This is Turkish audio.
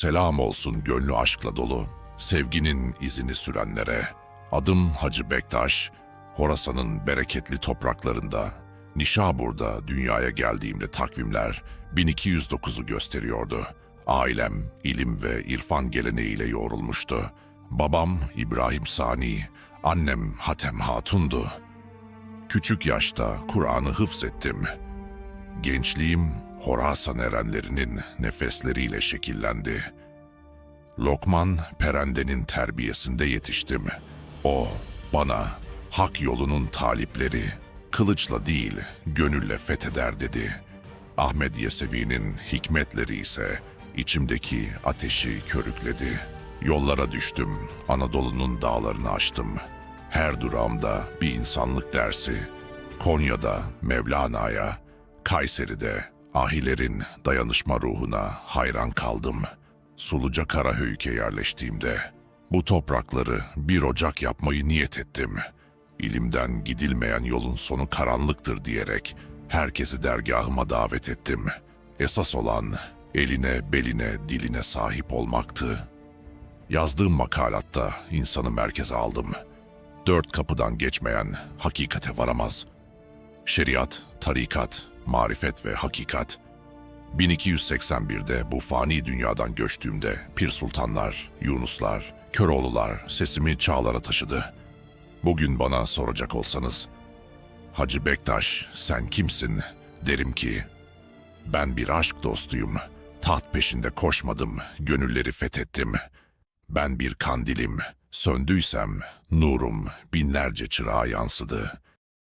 Selam olsun gönlü aşkla dolu, sevginin izini sürenlere. Adım Hacı Bektaş, Horasan'ın bereketli topraklarında. Nişabur'da dünyaya geldiğimde takvimler 1209'u gösteriyordu. Ailem ilim ve irfan geleneğiyle yoğrulmuştu. Babam İbrahim Sani, annem Hatem Hatun'du. Küçük yaşta Kur'an'ı hıfzettim. Gençliğim Horasan erenlerinin nefesleriyle şekillendi. Lokman Perende'nin terbiyesinde yetiştim. O bana hak yolunun talipleri kılıçla değil gönülle fetheder dedi. Ahmet Yesevi'nin hikmetleri ise içimdeki ateşi körükledi. Yollara düştüm, Anadolu'nun dağlarını aştım. Her durağımda bir insanlık dersi. Konya'da Mevlana'ya, Kayseri'de ahilerin dayanışma ruhuna hayran kaldım. Suluca Karahöyük'e yerleştiğimde bu toprakları bir ocak yapmayı niyet ettim. İlimden gidilmeyen yolun sonu karanlıktır diyerek herkesi dergahıma davet ettim. Esas olan eline, beline, diline sahip olmaktı. Yazdığım makalatta insanı merkeze aldım. Dört kapıdan geçmeyen hakikate varamaz. Şeriat, tarikat, marifet ve hakikat. 1281'de bu fani dünyadan göçtüğümde Pir Sultanlar, Yunuslar, Köroğlular sesimi çağlara taşıdı. Bugün bana soracak olsanız, Hacı Bektaş sen kimsin derim ki, ben bir aşk dostuyum, taht peşinde koşmadım, gönülleri fethettim. Ben bir kandilim, söndüysem nurum binlerce çırağa yansıdı.